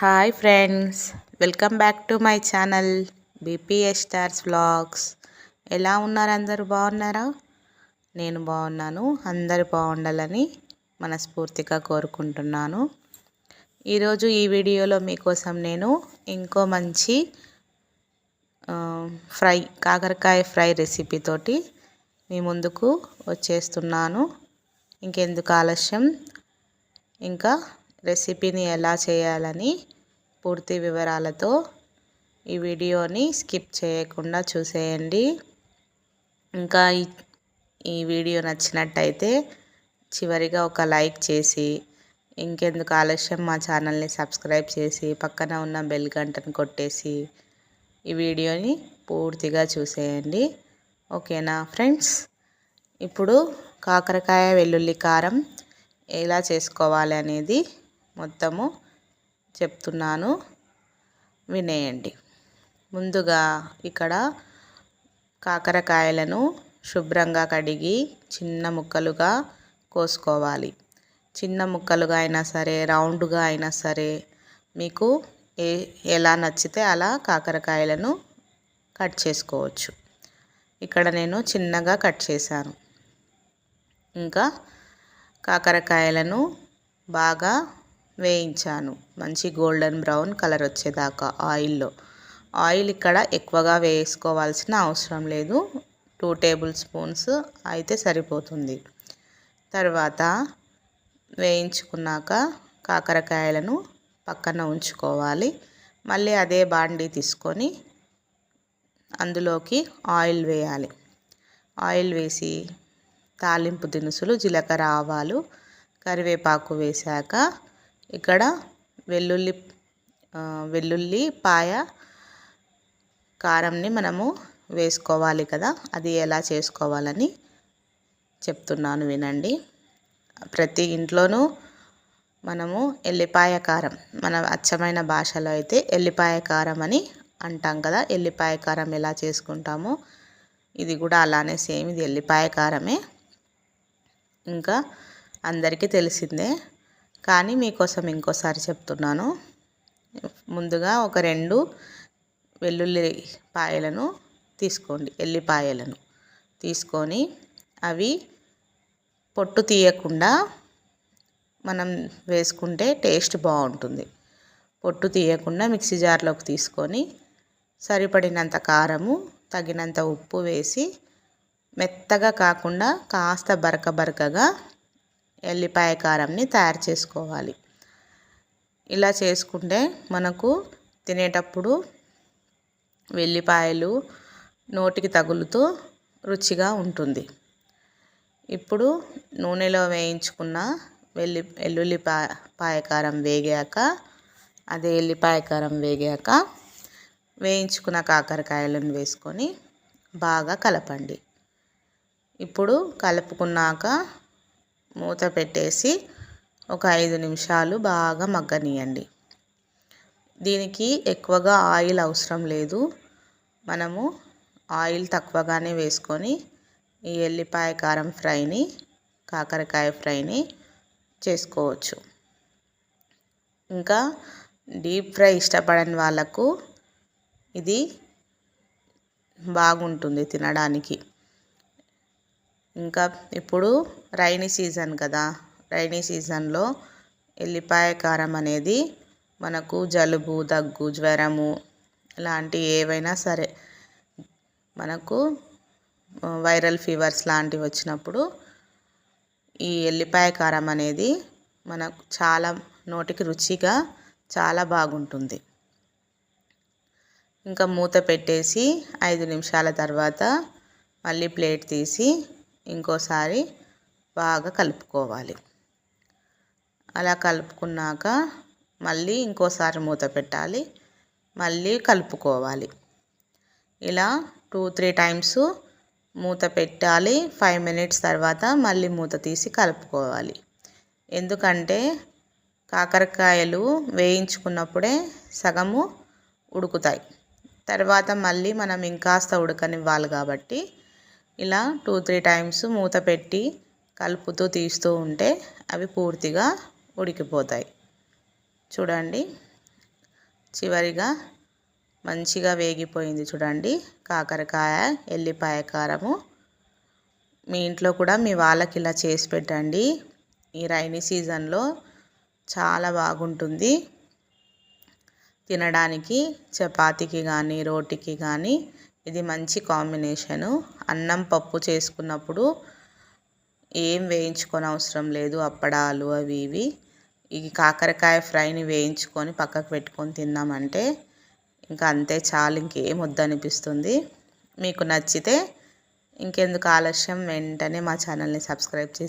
Hi friends welcome back to my channel BPS stars vlogs ఎలా ఉన్నారు అందరూ? బాగున్నారా? నేను బాగున్నాను. అందరు బాగుండాలని మనస్ఫూర్తిగా కోరుకుంటున్నాను. ఈరోజు ఈ వీడియోలో మీకోసం నేను ఇంకో మంచి ఫ్రై కాకరకాయ ఫ్రై రెసిపీతోటి మీ ముందుకు వచ్చేస్తున్నాను. ఇంకెందుకు ఆలస్యం? ఇంకా రెసిపీని ఎలా చేయాలని పూర్తి వివరాలతో ఈ వీడియోని స్కిప్ చేయకుండా చూసేయండి. ఇంకా ఈ వీడియో నచ్చినట్టయితే చివరిగా ఒక లైక్ చేసి ఇంకెందుకు ఆలస్యం మా ఛానల్ని సబ్స్క్రైబ్ చేసి పక్కన ఉన్న బెల్ గంటను కొట్టేసి ఈ వీడియోని పూర్తిగా చూసేయండి. ఓకేనా ఫ్రెండ్స్? ఇప్పుడు కాకరకాయ వెల్లుల్లి కారం ఎలా చేసుకోవాలి అనేది మొత్తము చెప్తున్నాను. వినేయండి. ముందుగా ఇక్కడ కాకరకాయలను శుభ్రంగా కడిగి చిన్న ముక్కలుగా కోసుకోవాలి. చిన్న ముక్కలుగా అయినా సరే రౌండ్గా అయినా సరే మీకు ఏ ఎలా నచ్చితే అలా కాకరకాయలను కట్ చేసుకోవచ్చు. ఇక్కడ నేను చిన్నగా కట్ చేశాను. ఇంకా కాకరకాయలను బాగా వేయించాను. మంచి గోల్డెన్ బ్రౌన్ కలర్ వచ్చేదాకా ఆయిల్లో. ఆయిల్ ఇక్కడ ఎక్కువగా వేసుకోవాల్సిన అవసరం లేదు. టూ టేబుల్ స్పూన్స్ అయితే సరిపోతుంది. తర్వాత వేయించుకున్నాక కాకరకాయలను పక్కన ఉంచుకోవాలి. మళ్ళీ అదే బాండీ తీసుకొని అందులోకి ఆయిల్ వేయాలి. ఆయిల్ వేసి తాలింపు దినుసులు జీలకర్ర ఆవాలు కరివేపాకు వేశాక ఇక్కడ వెల్లుల్లి వెల్లుల్లి పాయ కారంని మనము వేసుకోవాలి కదా. అది ఎలా చేసుకోవాలని చెప్తున్నాను వినండి. ప్రతి ఇంట్లోనూ మనము ఎల్లిపాయ కారం మన అచ్చమైన భాషలో అయితే ఎల్లిపాయ కారం అని అంటాం కదా. ఎల్లిపాయ కారం ఎలా చేసుకుంటామో ఇది కూడా అలానే సేమ్ ఇది ఎల్లిపాయ కారమే. ఇంకా అందరికీ తెలిసిందే కానీ మీకోసం ఇంకోసారి చెప్తున్నాను. ముందుగా ఒక రెండు వెల్లుల్లి పాయలను తీసుకోండి ఎల్లిపాయలను తీసుకొని అవి పొట్టు తీయకుండా మనం వేసుకుంటే టేస్ట్ బాగుంటుంది. పొట్టు తీయకుండా మిక్సీ జార్లోకి తీసుకొని సరిపడినంత కారము తగినంత ఉప్పు వేసి మెత్తగా కాకుండా కాస్త బరక బరకగా ఎల్లిపాయ కారంని తయారు చేసుకోవాలి. ఇలా చేసుకుంటే మనకు తినేటప్పుడు వెల్లిపాయలు నోటికి తగులుతూ రుచిగా ఉంటుంది. ఇప్పుడు నూనెలో వేయించుకున్న వెల్లి వెల్లుల్లిపాయ పాయకారం వేగాక అదే ఎల్లిపాయ కారం వేగాక వేయించుకున్న కాకరకాయలను వేసుకొని బాగా కలపండి. ఇప్పుడు కలుపుకున్నాక మూత పెట్టేసి ఒక ఐదు నిమిషాలు బాగా మగ్గనియండి. దీనికి ఎక్కువగా ఆయిల్ అవసరం లేదు. మనము ఆయిల్ తక్కువగానే వేసుకొని ఈ ఎల్లిపాయ కారం ఫ్రైని కాకరకాయ ఫ్రైని చేసుకోవచ్చు. ఇంకా డీప్ ఫ్రై ఇష్టపడని వాళ్ళకు ఇది బాగుంటుంది తినడానికి. ఇంకా ఇప్పుడు రైనీ సీజన్ కదా. రైనీ సీజన్లో ఎల్లిపాయ కారం అనేది మనకు జలుబు దగ్గు జ్వరము లాంటి ఏవైనా సరే మనకు వైరల్ ఫీవర్స్ లాంటివి వచ్చినప్పుడు ఈ ఎల్లిపాయ కారం అనేది మనకు చాలా నోటికి రుచిగా చాలా బాగుంటుంది. ఇంకా మూత పెట్టేసి ఐదు నిమిషాల తర్వాత మళ్ళీ ప్లేట్ తీసి ఇంకోసారి బాగా కలుపుకోవాలి. అలా కలుపుకున్నాక మళ్ళీ ఇంకోసారి మూత పెట్టాలి. మళ్ళీ కలుపుకోవాలి. ఇలా టూ త్రీ టైమ్స్ మూత పెట్టాలి. ఫైవ్ మినిట్స్ తర్వాత మళ్ళీ మూత తీసి కలుపుకోవాలి. ఎందుకంటే కాకరకాయలు వేయించుకున్నప్పుడే సగము ఉడుకుతాయి. తర్వాత మళ్ళీ మనం ఇంకాస్త ఉడకనివ్వాలి కాబట్టి ఇలా టూ త్రీ టైమ్స్ మూత పెట్టి కలుపుతూ తీస్తూ ఉంటే అవి పూర్తిగా ఉడికిపోతాయి. చూడండి. చివరిగా మంచిగా వేగిపోయింది చూడండి. కాకరకాయ ఎల్లిపాయ కారము. మీ ఇంట్లో కూడా మీ వాళ్ళకి ఇలా చేసి పెట్టండి. ఈ రైనీ సీజన్లో చాలా బాగుంటుంది. తినడానికి చపాతీకి కానీ రోటికి కానీ ఇది మంచి కాంబినేషను. అన్నం పప్పు చేసుకున్నప్పుడు ఏం వేయించుకొని అవసరం లేదు. అప్పడాలు అవి ఇవి. ఈ కాకరకాయ ఫ్రైని వేయించుకొని పక్కకు పెట్టుకొని తిన్నామంటే ఇంకా అంతే చాలు ఇంకేం వద్దనిపిస్తుంది. మీకు నచ్చితే ఇంకెందుకు ఆలస్యం? వెంటనే మా ఛానల్ని సబ్స్క్రైబ్ చేసి